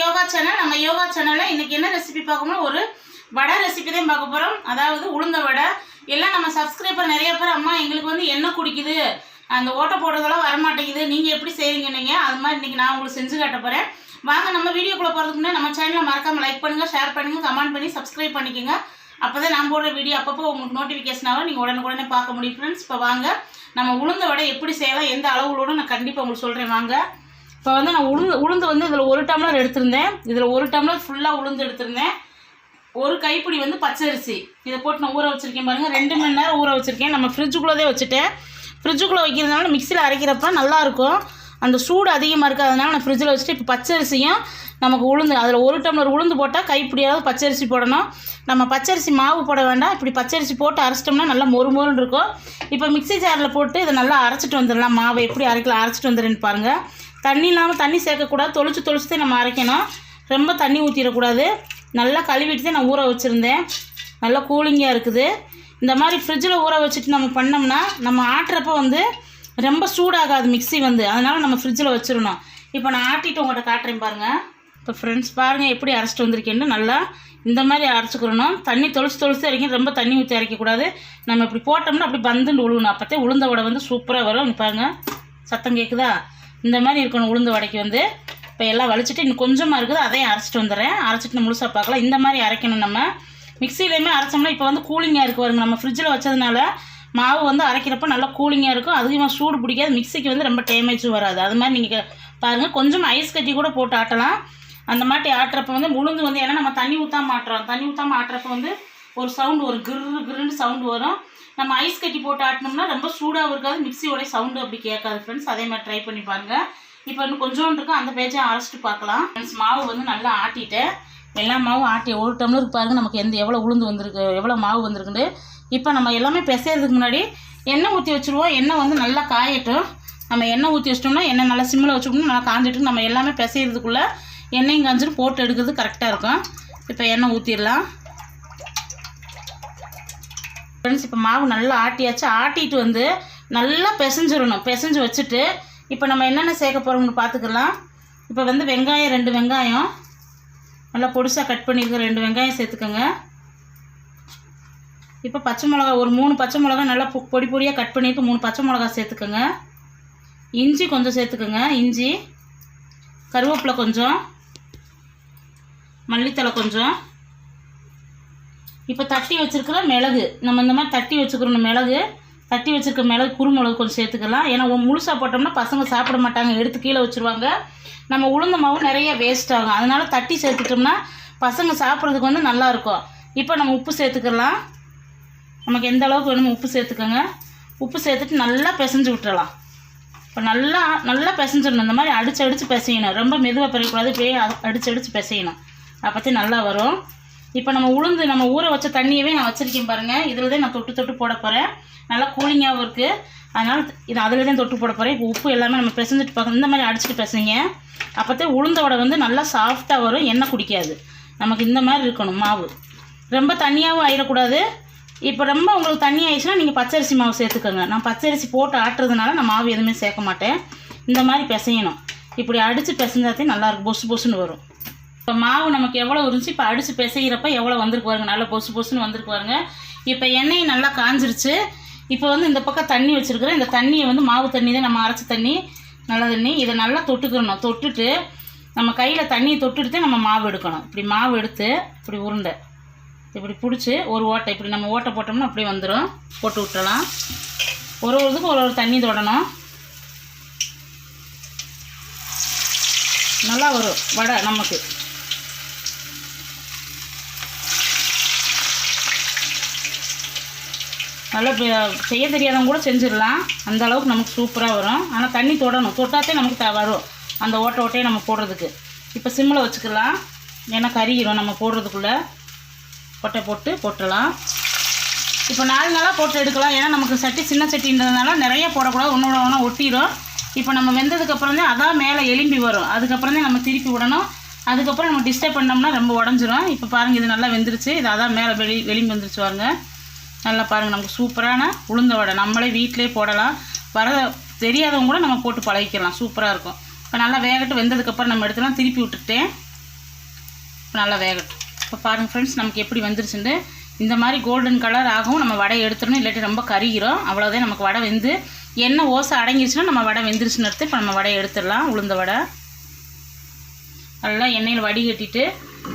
Yoga channel நம்ம யோகா சேனலில் இன்றைக்கி என்ன ரெசிபி பார்க்கணும் ஒரு வடை ரெசிபி தான் பார்க்க போகிறோம் அதாவது உளுந்த வடை. எல்லாம் நம்ம சப்ஸ்கிரைபர் நிறைய பேர் அம்மா எங்களுக்கு வந்து என்ன குடிக்குது. அந்த ஓட்டை போடுறதெல்லாம் வரமாட்டேங்குது. நீங்கள் எப்படி செய்கிறீங்க அது மாதிரி இன்றைக்கி நான் உங்களுக்கு செஞ்சு காட்ட போகிறேன் வாங்க நம்ம வீடியோக்குள்ளே போகிறதுக்கு முன்னாடி நம்ம சேனலை மறக்காமல் லைக் பண்ணுங்கள் ஷேர் பண்ணுங்கள் கமெண்ட் பண்ணி சப்ஸ்கிரைப் பண்ணிக்கோங்க. அப்போ தான் நான் போடுற வீடியோ அப்பப்போ உங்களுக்கு நோட்டிஃபிகேஷனாக நீங்கள் உடனுக்குடனே பார்க்க முடியும் ஃப்ரெண்ட்ஸ் இப்போ வாங்க நம்ம உளுந்த வடை எப்படி செய்யலாம் எந்த அளவுகளோடு நான் கண்டிப்பாக உங்களுக்கு சொல்கிறேன் வாங்க. இப்போ வந்து நான் உளுந்து உளுந்து வந்து இதில் ஒரு டம்ளர் எடுத்திருந்தேன். இதில் ஒரு டம்ளர் ஃபுல்லாக உளுந்து எடுத்திருந்தேன். ஒரு கைப்பிடி வந்து பச்சரிசி. இதை போட்டு நான் ஊற வச்சுருக்கேன் பாருங்கள் ரெண்டு மணி நேரம் ஊற வச்சுருக்கேன். நம்ம ஃப்ரிட்ஜுக்குள்ளே வச்சுட்டேன் ஃப்ரிட்ஜுக்குள்ளே வைக்கிறதுனால மிக்சியில் அரைக்கிறப்ப நல்லாயிருக்கும். அந்த சூடு அதிகமாக இருக்காதனால நான் ஃப்ரிட்ஜில் வச்சுட்டு இப்போ பச்சரிசியும் நமக்கு உளுந்து அதில் ஒரு டம்ளர் உளுந்து போட்டால் கைப்பிடியாவது பச்சரிசி போடணும். நம்ம பச்சரிசி மாவு போட வேண்டாம். இப்படி பச்சரிசி போட்டு அரைச்சிட்டோம்னா நல்லா மொறு மொறுன்னு இருக்கும். இப்போ மிக்ஸி ஜாரில் போட்டு இதை நல்லா அரைச்சிட்டு வந்துடலாம். மாவை எப்படி அரைக்கலாம் அரைச்சிட்டு வந்துடுன்னு பாருங்கள் தண்ணி இல்லாமல் தண்ணி சேர்க்கக்கூடாது. தொளிச்சு தொளிச்சு தான் நம்ம அரைக்கணும். ரொம்ப தண்ணி ஊற்றிடக்கூடாது நல்லா கழுவிட்டு தான் நான் ஊற வச்சுருந்தேன். நல்லா கூலிங்காக இருக்குது. இந்த மாதிரி ஃப்ரிட்ஜில் ஊற வச்சுட்டு நம்ம பண்ணோம்னா நம்ம ஆட்டுறப்ப வந்து ரொம்ப சூடாகாது மிக்ஸி வந்து. அதனால் நம்ம ஃப்ரிட்ஜில் வச்சிடணும். இப்போ நான் ஆட்டிட்டு உங்கள்கிட்ட காட்டுறேன் பாருங்கள் இப்போ ஃப்ரெண்ட்ஸ் பாருங்கள் எப்படி அரைச்சிட்டு வந்திருக்கேன்னு. நல்லா இந்த மாதிரி அரைச்சிக்கிறணும். தண்ணி தொளிச்சு தொளிச்சு அரைக்கணும். ரொம்ப தண்ணி ஊற்றி அரைக்கக்கூடாது. நம்ம இப்படி போட்டோம்னா அப்படி பந்துன்னு உழுவணும். அப்போத்தே உளுந்த வடை வந்து சூப்பராக வரும். பாருங்கள் சத்தம் கேட்குதா இந்த மாதிரி இருக்கணும் உளுந்து வடைக்கு வந்து. இப்போ எல்லாம் வலிச்சிட்டு இன்னும் கொஞ்சமாக இருக்குது அதையும் அரைச்சிட்டு வந்துடுறேன். அரைச்சிட்டு முழுசாக பார்க்கலாம். இந்த மாதிரி அரைக்கணும் நம்ம. மிக்சிலையுமே அரைச்சோம்னா இப்போ வந்து கூலிங்காக இருக்குது பாருங்க. நம்ம ஃப்ரிட்ஜில் வச்சதுனால மாவு வந்து அரைக்கிறப்ப நல்லா கூலிங்காக இருக்கும். அதிகமாக சூடு பிடிக்காது. மிக்சிக்கு வந்து ரொம்ப டேமேஜும் வராது. அது மாதிரி நீங்கள் பாருங்கள் கொஞ்சம் ஐஸ் கட்டி கூட போட்டு ஆட்டலாம். அந்த மாதிரி ஆட்டுறப்ப வந்து உளுந்து வந்து ஏன்னா நம்ம தண்ணி ஊற்றாம ஆட்டுறோம். தண்ணி ஊற்றாம ஆட்டுறப்ப வந்து ஒரு சவுண்டு ஒரு கிரு கிருன்னு சவுண்டு வரும். நம்ம ஐஸ் கட்டி போட்டு ஆட்டினோம்னா ரொம்ப சூடாகவும் இருக்காது. மிக்சியோடைய சவுண்டு அப்படி கேட்காது ஃப்ரெண்ட்ஸ் அதே மாதிரி ட்ரை பண்ணி பாருங்கள் இப்போ இன்னும் கொஞ்சோண்டு இருக்கும். அந்த பேஜை அரைச்சிட்டு பார்க்கலாம். ஃப்ரெண்ட்ஸ் மாவு வந்து நல்லா ஆட்டிட்டேன் எல்லா மாவும் ஆட்டி ஒரு டம்ளருக்கு பாருங்கள் நமக்கு எந்த எவ்வளோ உளுந்து வந்திருக்கு எவ்வளோ மாவு வந்திருக்குன்னு. இப்போ நம்ம எல்லாமே பிசைறதுக்கு முன்னாடி எண்ணெய் ஊற்றி வச்சுருவோம். எண்ணெய் வந்து நல்லா காயட்டும். நம்ம எண்ணெய் ஊற்றி வச்சிட்டோம்னா எண்ணெய் நல்லா சிம்மில் வச்சுக்கணும். நல்லா காஞ்சிட்டு நம்ம எல்லாமே பிசையிறதுக்குள்ளே எண்ணெயும் காஞ்சிட்டு போட்டு எடுக்கிறது கரெக்டாக இருக்கும். இப்போ எண்ணெய் ஊற்றிடலாம் ஃப்ரெண்ட்ஸ் இப்போ மாவு நல்லா ஆட்டியாச்சு. ஆட்டிட்டு வந்து நல்லா பிசைஞ்சிடணும். பிசைஞ்சு வச்சுட்டு இப்போ நம்ம என்னென்ன சேர்க்க போகிறோம்னு பார்த்துக்கலாம் இப்போ வந்து வெங்காயம் ரெண்டு வெங்காயம். நல்லா பொடிசாக கட் பண்ணியிருக்க ரெண்டு வெங்காயம் சேர்த்துக்கோங்க. இப்போ பச்சை மிளகா ஒரு மூணு பச்சை மிளகா நல்லா பொ- பொடி பொடியாக கட் பண்ணிட்டு மூணு பச்சை மிளகா சேர்த்துக்கோங்க. இஞ்சி கொஞ்சம் சேர்த்துக்கோங்க. இஞ்சி கருவேப்பிலை கொஞ்சம் மல்லித்தழை கொஞ்சம். இப்போ தட்டி வச்சுருக்கிற மிளகு. நம்ம இந்த மாதிரி தட்டி வச்சுக்கிறோம் மிளகு. தட்டி வச்சுருக்க மிளகு குருமிளகு கொஞ்சம் சேர்த்துக்கலாம். ஏன்னா முழுசாக போட்டோம்னா பசங்க சாப்பிட மாட்டாங்க. எடுத்து கீழே வச்சிருவாங்க. நம்ம உளுந்த மாவு நிறைய வேஸ்ட் ஆகும். அதனால் தட்டி சேர்த்துட்டோம்னா பசங்க சாப்பிட்றதுக்கு வந்து நல்லா இருக்கும். இப்போ நம்ம உப்பு சேர்த்துக்கலாம். நமக்கு எந்த அளவுக்கு வேணுமோ உப்பு சேர்த்துக்கோங்க. உப்பு சேர்த்துட்டு நல்லா பிசைஞ்சு விட்டுறலாம். இப்போ நல்லா நல்லா பிசைஞ்சிடணும். இந்த மாதிரி அடிச்சு அடித்து பிசையணும். ரொம்ப மெதுவாக பிறக்கக்கூடாது இப்படியே அடித்து அடிச்சு பிசையணும். அப்போத்தே நல்லா வரும். இப்போ நம்ம உளுந்து நம்ம ஊற வச்ச தண்ணியவே நான் வச்சுருக்கேன் பாருங்கள் இதில் தான் நான் தொட்டு தொட்டு போட போகிறேன் நல்லா கூலிங்காகவும் இருக்குது அதனால் இது அதில் தான் தொட்டு போட போகிறேன் இப்போ உப்பு எல்லாமே நம்ம பிசைஞ்சிட்டு பார்க்கணும் இந்த மாதிரி அடிச்சுட்டு பிசைங்க. அப்போத்தே உளுந்தோட வந்து நல்லா சாஃப்டாக வரும். எண்ணெய் குடிக்காது. நமக்கு இந்த மாதிரி இருக்கணும் மாவு. ரொம்ப தண்ணியாகவும் ஆயிடக்கூடாது இப்போ ரொம்ப உங்களுக்கு தண்ணி ஆயிடுச்சுன்னா நீங்கள் பச்சரிசி மாவு சேர்த்துக்கோங்க. நான் பச்சரிசி போட்டு ஆட்டுறதுனால நான் மாவு எதுவுமே சேர்க்க மாட்டேன். இந்த மாதிரி பிசையணும். இப்படி அடித்து பிசைஞ்சாத்தையும் நல்லாயிருக்கும் பொசு பொசுன்னு வரும். இப்போ மாவு நமக்கு எவ்வளோ இருந்துச்சு? இப்போ அடித்து பிசைகிறப்ப எவ்வளோ வந்திருக்கு பாருங்க. நல்லா பொசு பொசுன்னு வந்திருக்கு பாருங்க. இப்போ எண்ணெய் நல்லா காஞ்சிருச்சு. இப்போ வந்து இந்த பக்கம் தண்ணி வச்சுருக்குறேன். இந்த தண்ணியை வந்து மாவு தண்ணி தான் நம்ம அரைச்ச தண்ணி நல்ல தண்ணி இதை நல்லா தொட்டுக்கிறணும் தொட்டுட்டு நம்ம கையில் தண்ணியை தொட்டுட்டு நம்ம மாவு எடுக்கணும். இப்படி மாவு எடுத்து இப்படி உருண்டை. இப்படி பிடிச்சி ஒரு ஓட்டை இப்படி நம்ம ஓட்டை போட்டோம்னா அப்படியே வந்துடும் போட்டு விட்டலாம் ஒரு ஒரு இதுக்கும் ஒரு ஒரு தண்ணி தொடணும். நல்லா வரும். வடை நமக்கு. நல்லா செய்ய தெரியாதவங்க கூட செஞ்சிடலாம். அந்த அளவுக்கு நமக்கு சூப்பராக வரும். ஆனால் தண்ணி தொடணும். தொட்டாத்தே நமக்கு த வரும். அந்த ஓட்டை ஓட்டையை நம்ம போடுறதுக்கு. இப்போ சிம்மில் வச்சுக்கலாம். ஏன்னா கறிகிறோம் நம்ம போடுறதுக்குள்ளே. கொட்டை போட்டு போட்டுடலாம். இப்போ நாலு நாளாக போட்டு எடுக்கலாம். ஏன்னா நமக்கு சட்டி சின்ன சட்டின்றதுனால நிறைய போடக்கூடாது. ஒன்றோட ஒன்றா ஒட்டிடும் இப்போ நம்ம வெந்ததுக்கப்புறம் தான் அதான் மேலே எலும்பி வரும். அதுக்கப்புறம் தான் நம்ம திருப்பி விடணும். அதுக்கப்புறம் நம்ம டிஸ்டர்ப் பண்ணோம்னா ரொம்ப உடஞ்சிரும். இப்போ பாருங்கள் இது நல்லா வெந்துருச்சு. இது அதான் மேலே வெளி வெளிம்பி வந்துருச்சு பாருங்கள் நல்லா பாருங்கள் நமக்கு சூப்பரான உளுந்த வடை. நம்மளே வீட்டிலே போடலாம். வர தெரியாதவங்க கூட நம்ம போட்டு பழகிக்கலாம். சூப்பராக இருக்கும். இப்போ நல்லா வேகட்டு வெந்ததுக்கப்புறம் நம்ம எடுத்துலாம் திருப்பி விட்டுட்டேன் நல்லா வேகட்டும். இப்போ பாருங்கள் ஃப்ரெண்ட்ஸ் நமக்கு எப்படி வந்துருச்சுன்னு இந்த மாதிரி கோல்டன் கலர் ஆகும் நம்ம வடை எடுத்துடணும். இல்லாட்டி ரொம்ப கருகிறோம். அவ்வளோதான் நமக்கு வடை வெந்து எண்ணெய் ஓசை அடங்கிருச்சுன்னா நம்ம வடை வெந்துருச்சுன்னு எடுத்து இப்போ நம்ம வடையை எடுத்துடலாம் உளுந்த வடை. நல்லா எண்ணெயில் வடிகட்டிட்டு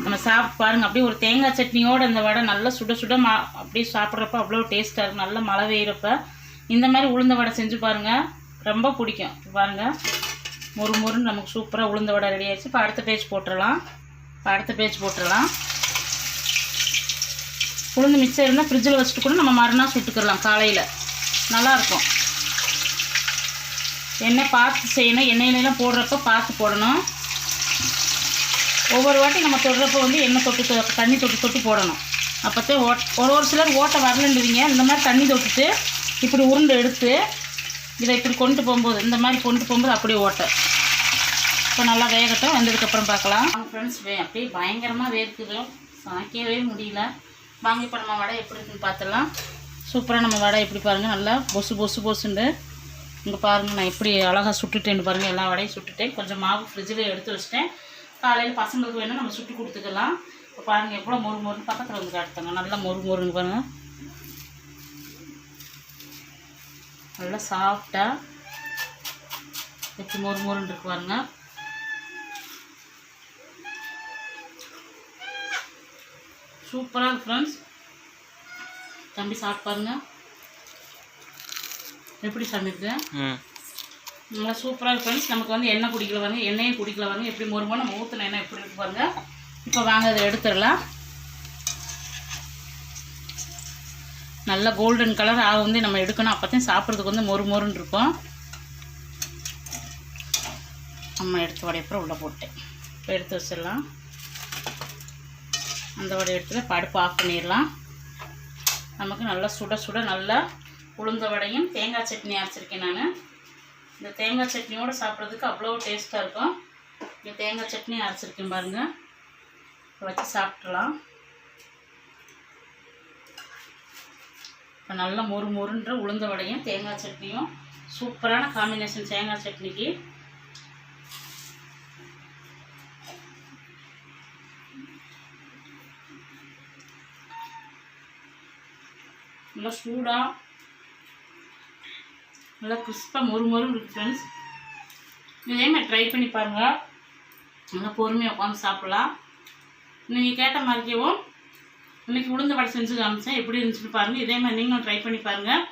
நம்ம சாப்பிட்டு பாருங்கள் அப்படியே ஒரு தேங்காய் சட்னியோடு இந்த வடை நல்லா சுட சுட மா அப்படியே சாப்பிட்றப்ப அவ்வளோ டேஸ்ட்டாக இருக்கும். நல்லா மழை பெய்கிறப்ப இந்த மாதிரி உளுந்த வடை செஞ்சு பாருங்கள் ரொம்ப பிடிக்கும். பாருங்கள் மொறு மொறுன்னு நமக்கு சூப்பராக உளுந்த வடை ரெடி ஆயிடுச்சு. இப்போ அடுத்த பேஜ் போட்டுடலாம். இப்போ அடுத்த பேஜ் போட்டுடலாம். உளுந்து மிச்சம் இருந்தால் ஃப்ரிட்ஜில் வச்சுட்டு கூட நம்ம மறுநாள் சுட்டுக்கிடலாம் காலையில். நல்லாயிருக்கும். எண்ணெய் பார்த்து செய்யணும். எண்ணெயிலலாம் போடுறப்ப பார்த்து போடணும். ஒவ்வொரு வாட்டி நம்ம தொடுறப்ப வந்து எண்ணெய் தொட்டு தொ- தண்ணி தொட்டு தொட்டு போடணும். அப்போத்தே ஓட் ஒரு ஒரு சிலர் ஓட்டை வரலன்றீங்க இந்த மாதிரி தண்ணி தொட்டுட்டு இப்படி உருண்டை எடுத்து இதை இப்படி கொண்டு போகும்போது இந்த மாதிரி கொண்டு போகும்போது அப்படியே ஓட்டை. இப்போ நல்லா வேகட்டும். வந்ததுக்கப்புறம் பார்க்கலாம். ஃப்ரெண்ட்ஸ் அப்படியே பயங்கரமாக வேர்க்குது. சாய்க்கவே முடியல. வாங்க இப்போ நம்ம வடை எப்படி இருக்குன்னு பார்த்துடலாம். சூப்பராக நம்ம வடை எப்படி பாருங்கள் நல்லா பொசு பொசு பொசுண்டு. இங்கே பாருங்கள் நான் எப்படி அழகாக சுட்டுட்டேன்னு பாருங்கள் எல்லா வடையும் சுட்டுட்டேன். கொஞ்சம் மாவு ஃப்ரிட்ஜில் எடுத்து வச்சிட்டேன். காலையில் பசங்களுக்கு வேணும் நம்ம சுட்டு கொடுத்துக்கலாம். இப்போ பாருங்கள் எவ்வளோ மொறு மொறுன்னு பக்கத்தில் வந்து காட்டுத்தாங்க நல்லா மொறு மொறுன்னு பாருங்கள் நல்லா சாஃப்டாக எப்படி மொறு மொறுன்னு இருக்கு பாருங்க. சூப்பராக இருக்கு ஃப்ரெண்ட்ஸ் தம்பி சாப்பிட்டு பாருங்க. எப்படி சமைக்கிறேன் நல்லா சூப்பராக ஃப்ரெண்ட்ஸ் நமக்கு வந்து எண்ணெய் குடிக்கல வாங்க எண்ணெயும் குடிக்கல வாங்க எப்படி மொறுமோ நம்ம ஊற்றின எண்ணெய் எப்படி இருக்கு பாருங்க. இப்போ வாங்க அதை எடுத்துடலாம். நல்ல கோல்டன் கலர் ஆக வந்து நம்ம எடுக்கணும். அப்போ தான் சாப்பிட்றதுக்கு வந்து மொறு மொறுன்னு இருக்கும். நம்ம எடுத்து வடையப்புறம் உள்ளே போட்டேன். இப்போ எடுத்து வச்சிடலாம். அந்த வடை எடுத்து படுப்பு ஆஃப் பண்ணிடலாம். நமக்கு நல்லா சுட சுட நல்லா உளுந்த வடையும் தேங்காய் சட்னி அரைச்சிருக்கேன் நான். இந்த தேங்காய் சட்னியோடு சாப்பிட்றதுக்கு அவ்வளோ டேஸ்ட்டாக இருக்கும். இந்த தேங்காய் சட்னி அரைச்சிருக்கேன் பாருங்கள் வச்சு சாப்பிட்றலாம். இப்போ நல்லா மொறு மொறுன்ற உளுந்த வடையும் தேங்காய் சட்னியும் சூப்பரான காம்பினேஷன் தேங்காய் சட்னிக்கு. நல்லா சூடாக நல்லா கிறிஸ்பாக மொறு மொறு இருக்குது ஃப்ரெண்ட்ஸ் இதே மாதிரி ட்ரை பண்ணி பாருங்கள் நல்லா பொறுமையாக உட்காந்து சாப்பிட்லாம். நீங்கள் கேட்ட மாதிரிக்கவும் இன்றைக்கி உளுந்த வடை செஞ்சு காமிச்சேன். எப்படி இருந்துச்சுன்னு பாருங்கள் இதே மாதிரி நீங்களும் ட்ரை பண்ணி பாருங்கள்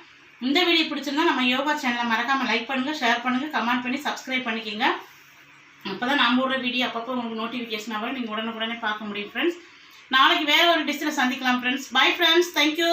இந்த வீடியோ பிடிச்சிருந்தா நம்ம யோகா சேனலை மறக்காமல் லைக் பண்ணுங்கள் ஷேர் பண்ணுங்கள் கமெண்ட் பண்ணி சப்ஸ்கிரைப் பண்ணிக்கோங்க. அப்போ தான் நம்ம விடுற வீடியோ அப்பப்போ உங்களுக்கு நோட்டிஃபிகேஷன் ஆகும். நீங்கள் உடனுக்குடனே பார்க்க முடியும் ஃப்ரெண்ட்ஸ் நாளைக்கு வேறு ஒரு டிஷ்ஷில் சந்திக்கலாம் ஃப்ரெண்ட்ஸ் பை ஃப்ரெண்ட்ஸ் தேங்க்யூ